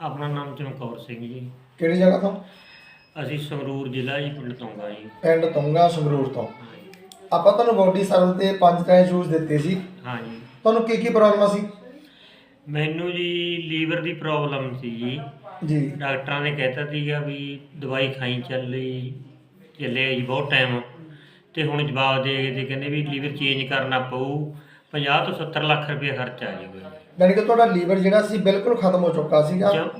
ਆਪਣਾ ਨਾਮ ਚਮਕੌਰ ਸਿੰਘ ਜੀ। ਕਿਹੜੀ ਜਗ੍ਹਾ ਤੋਂ? ਅਸੀਂ ਸੰਗਰੂਰ ਜ਼ਿਲ੍ਹਾ ਜੀ ਪਿੰਡ ਤੋਂਗਾ ਜੀ। ਪਿੰਡ ਤੁੰਗਾ ਸੰਗਰੂਰ ਤੋਂ। ਆਪਾਂ ਤੁਹਾਨੂੰ ਬੋਡੀ ਸਰਵ ਤੇ ਪੰਜ ਤਰ੍ਹਾਂ ਦੇ ਜੂਸ ਦਿੱਤੇ ਸੀ। ਹਾਂ ਜੀ ਤੁਹਾਨੂੰ ਕੀ ਕੀ ਪ੍ਰੋਬਲਮ ਸੀ? ਮੈਨੂੰ ਜੀ ਲੀਵਰ ਦੀ ਪ੍ਰੋਬਲਮ ਸੀ ਜੀ। ਜੀ। ਡਾਕਟਰਾਂ ਨੇ ਕਹਿਤਾ ਸੀਗਾ ਵੀ ਦਵਾਈ ਖਾਈ ਚੱਲੀ ਚੱਲੇ ਜੀ ਬਹੁਤ ਟਾਈਮ ਤੇ ਹੁਣ ਜਵਾਬ ਦੇ ਤੇ ਕਹਿੰਦੇ ਵੀ ਲੀਵਰ ਚੇਂਜ ਕਰਨਾ ਪਊ। 50 ਤੋਂ 70 ਲੱਖ ਰੁਪਏ ਖਰਚ ਆ ਜਾਊਗਾ ਯਾਨੀ ਕਿ ਤੁਹਾਡਾ ਲੀਵਰ ਜਿਹੜਾ ਸੀ ਬਿਲਕੁਲ ਖਤਮ ਹੋ ਚੁੱਕਾ ਸੀਗਾ। ਜਮ-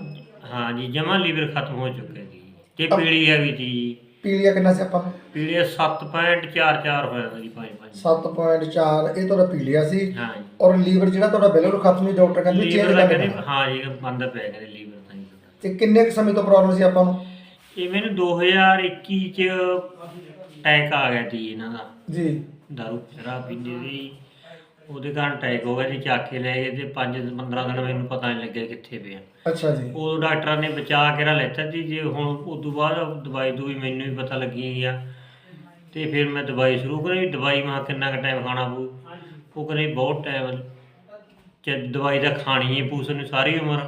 ਹਾਂ ਜੀ ਜਮਾ ਲੀਵਰ ਖਤਮ ਹੋ ਚੁੱਕਿਆ ਜੀ। ਤੇ ਪੀਲੀ ਹੈਗੀ ਸੀ ਜੀ ਪੀਲੀਆ ਕਿੰਨਾ ਸੀ ਆਪਾਂ? ਨੂੰ ਪੀਲੀ 7.44 ਹੋਇਆ ਪੰਜ ਪੰਜ। 7.4 ਇਹ ਤੁਹਾਡਾ ਪੀਲੀਆ ਸੀ। ਹਾਂ ਜੀ। ਔਰ ਲੀਵਰ ਜਿਹੜਾ ਤੁਹਾਡਾ ਬਿਲਕੁਲ ਖਤਮ ਨਹੀਂ ਡਾਕਟਰ ਕਹਿੰਦੇ ਚੇਂਜ ਦਾ ਕਰ ਕਹਿੰਦੇ ਦੇਣਾ। ਹਾਂ ਜੀ ਬੰਦ ਪੈ ਗਿਆ ਲੀਵਰ ਤਾਂ ਜੀ। ਤੁਹਾਡਾ। ਤੇ ਕਿੰਨੇ ਕੁ ਸਮੇਂ ਤੋਂ ਪ੍ਰੋਬਲਮ ਸੀ ਆਪਾਂ ਨੂੰ? ਇਹ ਮੈਨੂੰ 2021 ਚ ਅਟੈਕ ਆ ਗਿਆ ਸੀ ਇਹਨਾਂ ਦਾ। ਜੀ। ਦਾਰੂ ਸ਼ਰਾਬ ਪੀਂਦੇ ਸੀ। ਉਹਦੇ ਕਾਰਨ ਅਟੈਕ ਹੋ ਗਿਆ ਜੀ ਚੱਕ ਕੇ ਲੈ ਗਏ ਤੇ 5 15 ਦਿਨ ਮੈਨੂੰ ਪਤਾ ਨਹੀਂ ਲੱਗਿਆ ਕਿੱਥੇ ਪਿਆ ਅੱਛਾ ਜੀ। ਉਹ ਡਾਕਟਰਾਂ ਨੇ ਬਚਾ ਕੇ ਰਾ ਲੈਤਾ ਸੀ ਜੇ ਹੁਣ ਉਸ ਤੋਂ ਬਾਅਦ ਦਵਾਈ ਦੂਈ ਮੈਨੂੰ ਵੀ ਪਤਾ ਲੱਗੀ ਗਿਆ ਤੇ ਫਿਰ ਮੈਂ ਦਵਾਈ ਸ਼ੁਰੂ ਕਰੀ ਦਵਾਈ ਮੈਂ ਕਿੰਨਾ ਕੁ ਟਾਈਮ ਖਾਣਾ ਪਊ। ਉਹ ਕਹਿੰਦੇ ਬਹੁਤ ਟਾਈਮ ਚ ਦਵਾਈ ਦਾ ਖਾਣੀ ਹੈ ਪੂਸ ਨੂੰ ਸਾਰੀ ਉਮਰ।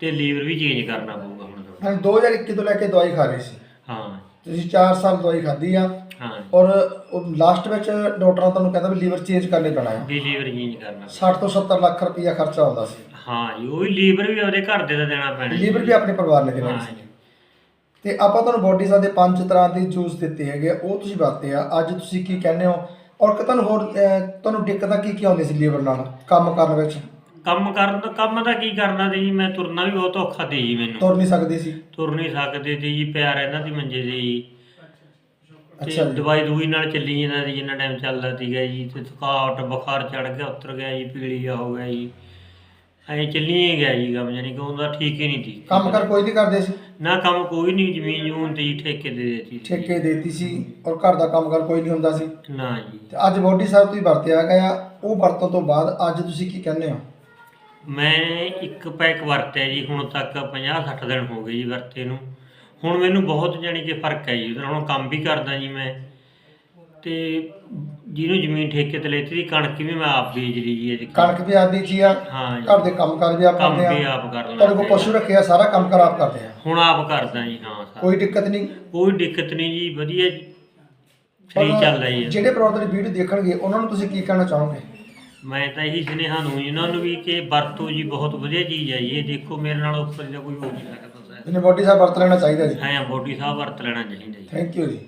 ਤੇ ਲੀਵਰ ਵੀ ਚੇਂਜ ਕਰਨਾ ਪਊਗਾ ਹੁਣ ਤੁਹਾਡਾ। ਹਾਂ 2021 ਤੋਂ ਲੈ ਕੇ ਦਵਾਈ ਖਾ ਰਹੇ ਸੀ। ਹਾਂ। ਤੁਸੀਂ 4 ਸਾਲ ਦਵਾਈ ਖਾਧੀ ਆ। ਹਾਂ। ਔਰ ਲਾਸਟ ਵਿੱਚ ਡਾਕਟਰਾਂ ਤੁਹਾਨੂੰ ਕਹਿੰਦਾ ਵੀ ਲੀਵਰ ਚੇਂਜ ਕਰਨੇ ਪੈਣਾ ਹੈ। ਵੀ ਲੀਵਰ ਚੇਂਜ ਕਰਨਾ। 60 ਤੋਂ 70 ਲੱਖ ਰੁਪਈਆ ਖਰਚਾ ਆਉਂਦਾ ਸੀ। ਹਾਂ ਜੀ ਉਹ ਵੀ ਲੀਵਰ ਵੀ ਉਹਦੇ ਘਰ ਦੇ ਦਾ ਦੇਣਾ ਪੈਣਾ ਜੀ। ਲੀਵਰ ਵੀ ਆਪਣੇ ਪਰਿਵਾਰ ਨੇ ਦੇਣਾ ਹਾਂ ਸੀ। ਜੀ। ਤੇ ਆਪਾਂ ਤੁਹਾਨੂੰ ਬੋਡੀ ਦੇ ਪੰਜ ਤਰ੍ਹਾਂ ਦੇ ਜੂਸ ਦਿੱਤੇ ਹੈਗੇ ਆ, ਉਹ ਤੁਸੀਂ ਵਰਤੇ ਆ। ਅੱਜ ਤੁਸੀਂ ਕੀ ਕਹਿੰਦੇ ਹੋ? ਔਰ ਕਿ ਤੁਹਾਨੂੰ ਹੋਰ ਅਹ, ਤੁਹਾਨੂੰ ਦਿੱਕਤਾਂ ਕੀ ਕੀ ਆਉਂਦੀਆਂ ਸੀ ਲੀਵਰ ਨਾਲ ਕੰਮ ਕਰਨ ਵਿੱਚ? ਕੰਮ ਕਰਨ ਦਾ ਕੰਮ ਦਾ ਕੀ ਕਰਨਾ ਸੀ ਜੀ? ਮੈਂ ਤੁਰਨਾ ਵੀ ਬਹੁਤ ਔਖਾ ਜੀ ਮੈਨੂੰ। ਤੁਰ ਨਹੀਂ ਸਕਦੀ ਸੀ। ਤੁਰ ਨਹੀਂ ਸਕਦੇ ਤੇ ਜੀ ਪਿਆ ਰਹਿੰਦਾ ਸੀ ਮੰਜੇ ਤੇ ਜੀ। ਅੱਛਾ ਜੀ। ਦਵਾਈ ਦੂਈ ਨਾਲ ਚੱਲੀ ਜਾਂਦਾ ਸੀ ਜਿੰਨਾ ਟਾਈਮ ਚੱਲਦਾ ਸੀਗਾ ਜੀ ਤੇ ਥਕਾਵਟ ਬੁਖਾਰ ਚੜ ਗਿਆ ਉਤਰ ਗਿਆ ਜੀ ਪੀਲੀਆ ਹੋ ਗਿਆ ਜੀ। ਐਂ ਚੱਲੀ ਹੀ ਗਿਆ ਜੀ ਕੰਮ ਜਾਨੀ ਕਿ ਉਹਦਾ ਠੀਕ ਹੀ ਨਹੀਂ ਸੀ। ਕੰਮ ਕਰ ਕੋਈ ਨਹੀਂ ਕਰਦੇ ਸੀ? ਨਾ ਕੰਮ ਕੋਈ ਨਹੀਂ ਜ਼ਮੀਨ ਜੂਨ ਤੇ ਜੀ ਠੇਕੇ ਦੇ ਦਿੱਤੀ ਸੀ। ਠੇਕੇ ਦੇਤੀ ਸੀ ਔਰ ਘਰ ਦਾ ਕੰਮ ਕਰ ਕੋਈ ਨਹੀਂ ਹੁੰਦਾ ਸੀ? ਨਾ ਜੀ। ਤੇ ਅੱਜ ਬੋਡੀ ਸਾਹਿਬ ਤੁਸੀਂ ਵਰਤਿਆ ਗਿਆ ਉਹ ਵਰਤੋਂ ਤੋਂ ਬਾਅਦ ਅੱਜ ਤੁਸੀਂ ਕੀ ਕਹਿੰਦੇ ਹੋ? ਮੈਂ ਇੱਕ ਪੈਕ ਵਰਤਿਆ ਜੀ ਹੁਣ ਤੱਕ 50 60 ਦਿਨ ਹੋ ਗਏ ਜੀ ਵਰਤੇ ਨੂੰ। ਹੁਣ ਮੈਨੂੰ ਬਹੁਤ ਜਾਣੀ ਕਿ ਫ਼ਰਕ ਹੈ ਜੀ ਨਾਲੋਂ ਕੰਮ ਵੀ ਕਰਦਾ ਜੀ ਮੈਂ। ਤੇ ਜਿਹਨੂੰ ਜ਼ਮੀਨ ਠੇਕੇ ਤੇ ਲੈਤੀ ਸੀ ਕਣਕ ਵੀ ਮੈਂ ਆਪ ਬੀਜ ਲਈ ਜੀ ਇਹਦੀ ਕਣਕ ਵੀ ਆਪ ਬੀਜੀ ਆ ਹਾਂ ਜੀ। ਘਰ ਦੇ ਕੰਮ ਕਰ ਵੀ ਆਪ ਕੰਮ ਕਰਦੇ ਵੀ ਆ ਆਪ ਕਰ ਤੁਹਾਡੇ ਕੋਲ ਲੈਂਦਾ ਪਸ਼ੂ ਰੱਖਿਆ ਸਾਰਾ ਕੰਮ ਕਰ ਆਪ ਕਰਦੇ ਆ। ਹੁਣ ਆਪ ਕਰਦਾ ਜੀ ਹਾਂ ਸਾਰਾ। ਕੋਈ ਦਿੱਕਤ ਨਹੀਂ। ਕੋਈ ਦਿੱਕਤ ਨਹੀਂ ਜੀ ਵਧੀਆ ਜੀ। ਫ੍ਰੀ ਪਰ ਚੱਲ ਰਹੀ ਹੈ ਜਿਹੜੇ ਪ੍ਰੋਡਕਟ ਦੀ ਵੀਡੀਓ ਦੇਖਣਗੇ ਉਹਨਾਂ ਨੂੰ ਤੁਸੀਂ ਕੀ ਕਹਿਣਾ ਚਾਹੋਗੇ? ਮੈਂ ਤਾਂ ਇਹੀ ਸੁਨੇਹਾ ਨੂੰ ਇਹਨਾਂ ਨੂੰ ਵੀ ਕਿ ਵਰਤੋ ਜੀ ਬਹੁਤ ਵਧੀਆ ਚੀਜ਼ ਹੈ ਜੀ। ਇਹ ਦੇਖੋ ਮੇਰੇ ਨਾਲ ਉੱਪਰ ਦਾ ਕੋਈ ਹੋ ਨਹੀਂ ਸਕਦਾ ਬੋਡੀ ਸਾਹਿਬ ਵਰਤ ਲੈਣਾ ਚਾਹੀਦਾ ਜੀ। ਹੈ ਬੋਡੀ ਸਾਹਿਬ ਵਰਤ ਲੈਣਾ ਚਾਹੀਦਾ ਜੀ। ਥੈਂਕ ਯੂ ਜੀ।